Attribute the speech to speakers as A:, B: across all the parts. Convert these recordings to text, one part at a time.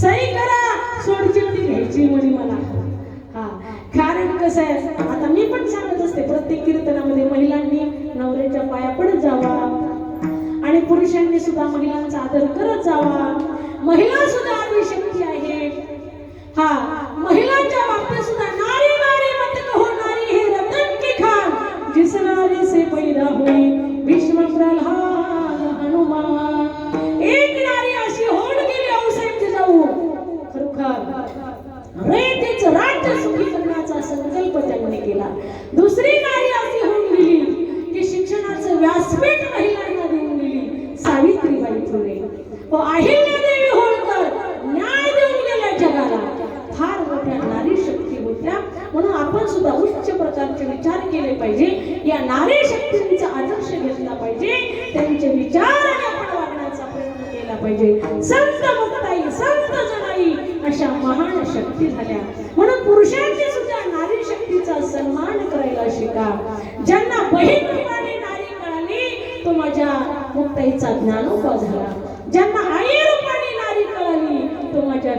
A: सही करा. सोडचिठ्ठी घ्यायची म्हणे मला. हा. कारण कसं आहे आता मी पण सांगत असते प्रत्येक कीर्तनामध्ये महिलांनी नवऱ्याच्या पाया पडत जावा. आणि पुरुषांनी सुद्धा महिलांचा आदर करत जावा. महिला सुद्धा आदी शक्ती आहे. हा. महिलांच्या बाबतीत सुद्धा नारी नारी मत कहो नारी हे रतन की खान. जिस नारी से पैदा होई पाहिजे. या नारी शक्तींचा आदर्श घेतला पाहिजे. त्यांचे विचाराने आपण वागण्याचा प्रयत्न केला पाहिजे. संत मुक्ताई संत जनाई अशा महान शक्ती झाल्या. म्हणून पुरुषांनी सुद्धा नारी शक्तीचा सन्मान करायला शिका. ज्यांना बहीण नारी कळाली तो माझ्या मुक्ताईचा ज्ञानोपा झाला ज्यांना आई रूपाने नारी कळाली तो माझ्या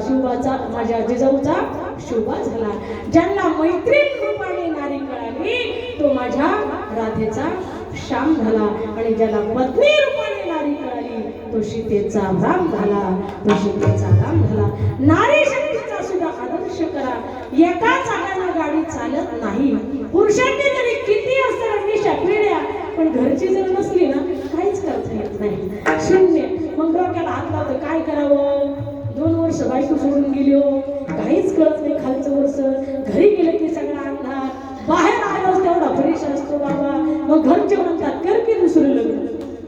A: शुभाचा माझ्या जिजाऊचा शुभा झाला. ज्यांना मैत्रीण रूपाने नारी कळाली तो माझ्या राधेचा श्याम झाला. आणि ज्याला पत्नी रूपाने नारी कळाली तो सीतेचा राम झाला. तो सीतेचा राम झाला. नारी शक्तीचा सुद्धा आदर्श करा. एका चाकानं गाडी चालत नाही. पुरुषांनी तरी किती असतात निशा पिढ्या पण घरची जर नसली ना काहीच करता येत नाही. शून्य. मग डोक्याला हात लावतो काय करावं? वर्ष बायको सोडून गेली. हो काहीच कळत नाही खालचं वर्ष घरी गेलं की सगळा अंधार. बाहेर आलोच तेवढा फ्रेश असतो बाबा. मग घरचे म्हणतात कर की दुसरं लग्न.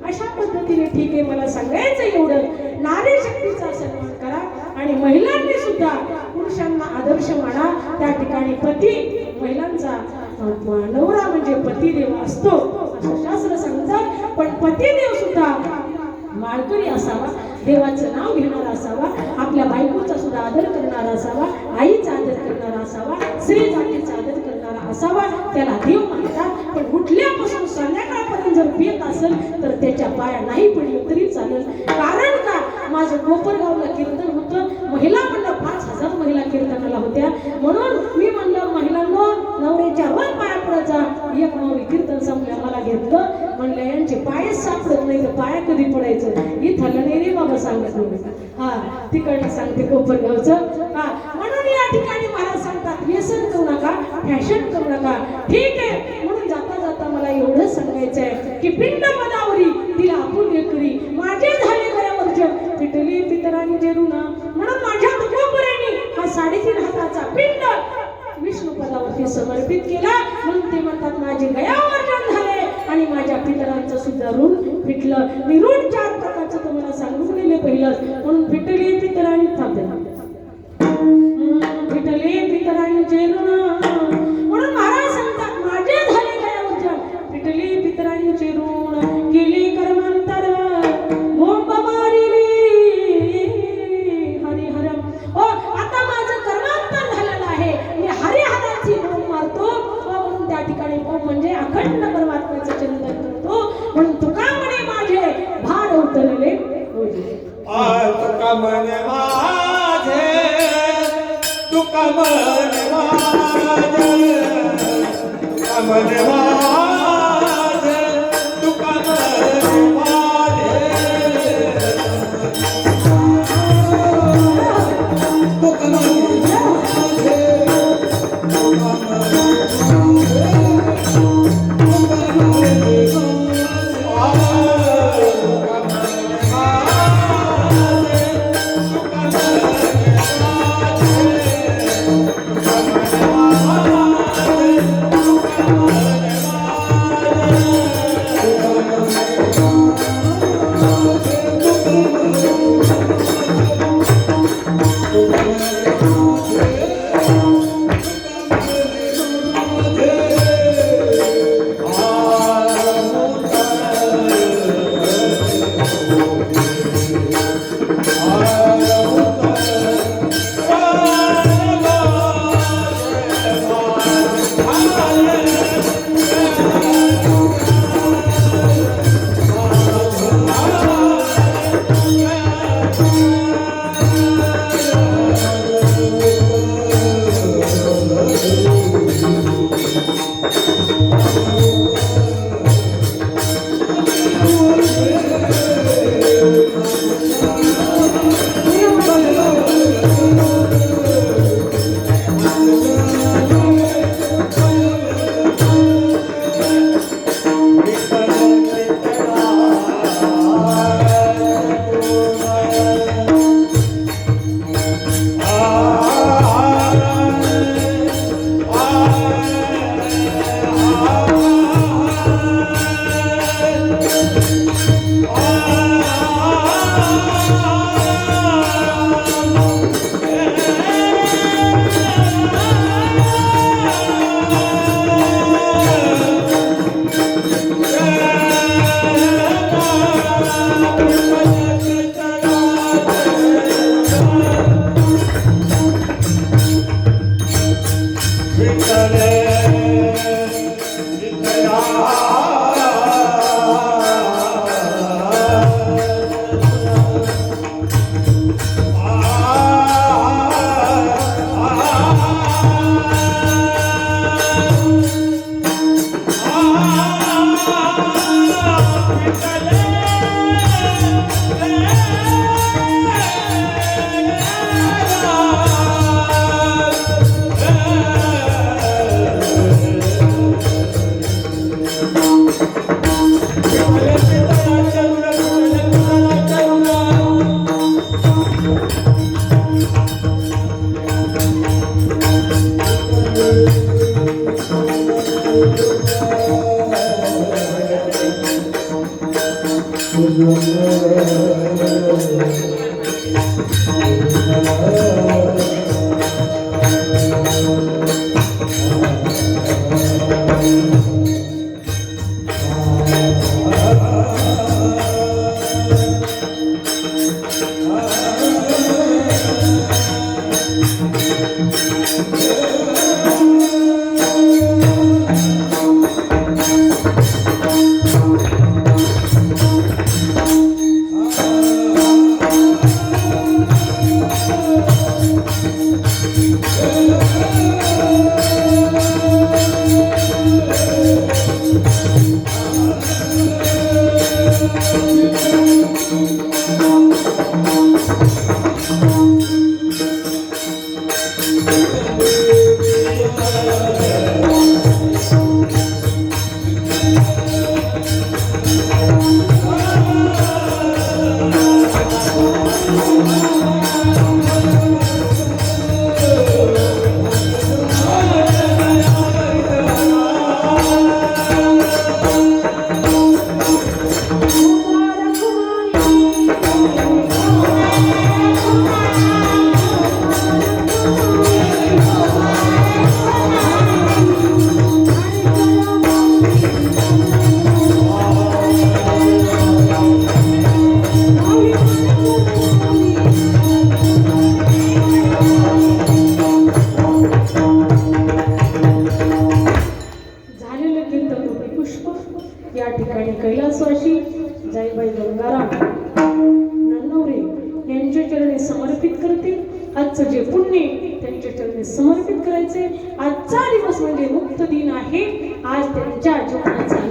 A: अशा पद्धतीने ठीक आहे मला सांगायचं एवढं. नारी शक्तीचा सन्मान करा आणि महिलांनी सुद्धा पुरुषांना आदर्श माना. त्या ठिकाणी पती महिलांचा नवरा म्हणजे पतिदेव असतो. शास्त्र सांगतात. पण पतिदेव सुद्धा माळकरी असावा देवाचं नाव घेणारा असावा आपल्या बायकोचा सुद्धा आदर करणारा असावा आईचा आदर करणारा असावा स्त्री जातीचा आदर करणारा असावा त्याला देव म्हणतात. पण उठल्यापासून संध्याकाळपर्यंत जर पियत असेल तर त्याच्या पाया नाही पडली तरी चालेल. कारण का? माझं कोपरगावला कीर्तन होतं. महिला म्हणलं पाच हजार महिला कीर्तनाला होत्या. म्हणून मी म्हणलं महिलांनो नवऱ्याच्या वर पाया पडायचा जा. एक नवरी कीर्तन संपल्या मला घेतलं. म्हणलं यांचे पायच सापडत नाही तर पाया कधी पडायचं? ही नाही रे बाबा सांगत हा तिकडनं सांगते कोपरगावचं. हा म्हणून या ठिकाणी मला सांगतात व्यसन करू नका फॅशन करू नका. ठीक आहे म्हणून जाता जाता मला एवढंच सांगायचं आहे की पिंड पदावरी तिला आपण करी माझे झाले गळ्यावर जग पिटली पितरांचे ऋण म्हणून माझ्या तुकोपऱ्याने हा साडेतीन हाताचा पिंड विष्णू पदावरती समर्पित केला म्हणून ते म्हणतात माझे गयावर्जन झाले आणि माझ्या पितरांचं सुद्धा ऋण फिटलं मी म्हणे माझे something.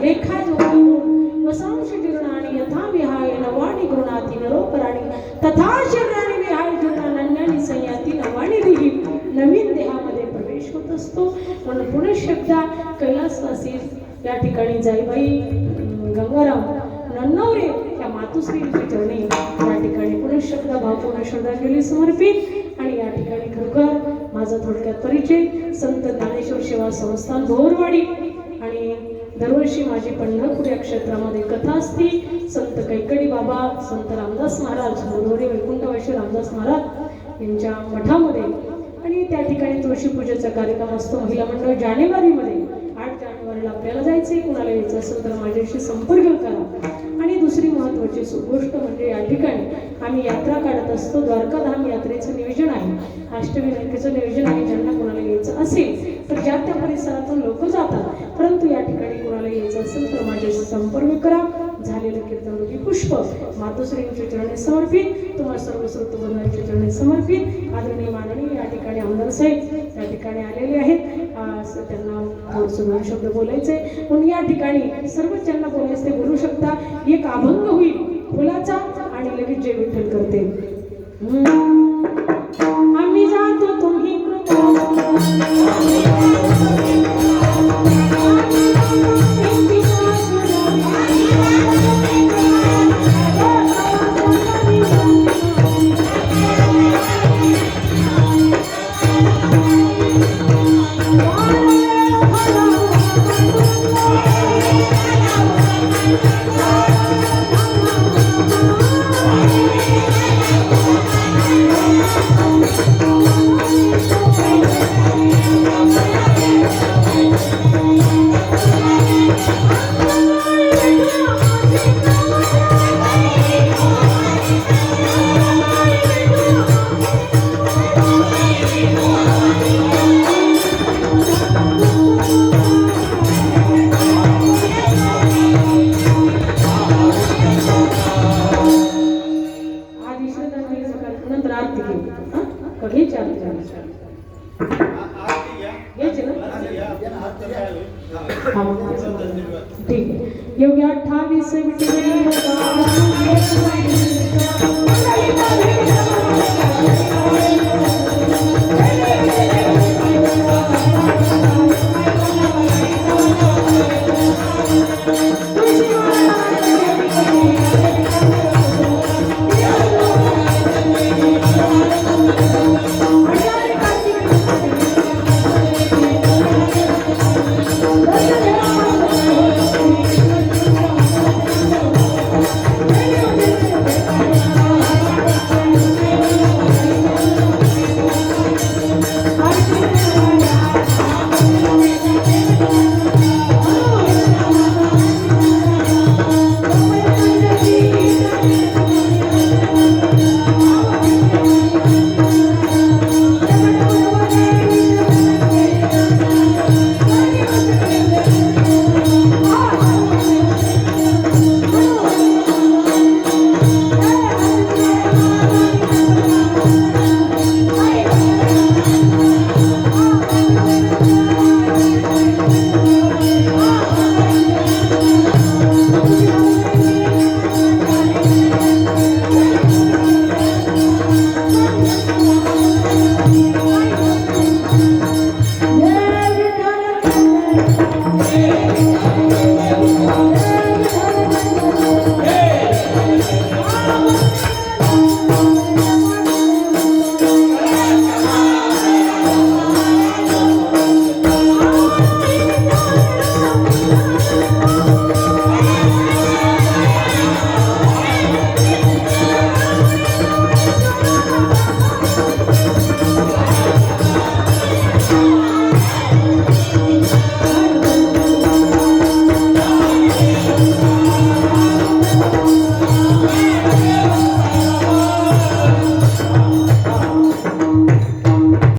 A: जीवनाचा लेखा जोखा वसांश जीर्णाने यथा विहाय नवाणी गृणाती नरोपराणी तथा शरीराने विहाय जीर्णा नन्यानी संयाती नवाणी देही नवीन देहामध्ये प्रवेश होत असतो. म्हणून पुणे शब्दा कैलासवासी या ठिकाणी जाईबाई अं, गंगाराम नन्नवरे या मातुश्रींच्या चरणी या ठिकाणी पुणे शब्द भावपूर्ण श्रद्धांजली समर्पित. आणि या ठिकाणी खरोखर माझा थोडक्यात परिचय संत ज्ञानेश्वर सेवा संस्थान भोरवाडी दरवर्षी माझी पंढरपूर या क्षेत्रामध्ये कथा असती. संत कैकडी बाबा संत रामदास महाराज मोरवडे वैकुंठवाशी रामदास महाराज यांच्या मठामध्ये. आणि त्या ठिकाणी तुळशी पूजेचा कार्यक्रम असतो महिला मंडळ जानेवारीमध्ये. आठ जानेवारीला आपल्याला जायचंय. कुणाला यायचं असेल तर माझ्याशी संपर्क करा. महत्त्वाची गोष्ट म्हणजे या ठिकाणी आम्ही यात्रा काढत असतो. द्वारकाधाम यात्रेचं नियोजन आहे. अष्टविनायकाचं नियोजन आहे. ज्यांना कोणाला यायचं असेल तर ज्या त्या परिसरातून लोक जातात परंतु या ठिकाणी कोणाला यायचं असेल तर माझ्याशी संपर्क करा. झालेलं कीर्तनरूपी पुष्प. मातोश्रींच्या चरणे समर्पित. तुम्हाला सर्व श्रोतबंधांचे चरणे समर्पित. आदरणीय माननीय या ठिकाणी आमदार साहेब या ठिकाणी आलेले आहेत. त्यांना थोडंसं दोन शब्द बोलायचे. म्हणून या ठिकाणी सर्व ज्यांना बोलायचं ते बोलू शकता. एक अभंग आणि लगेच जय विठ्ठल करते. ठीक आहे योग्य अठ्ठावीस विठ्ठल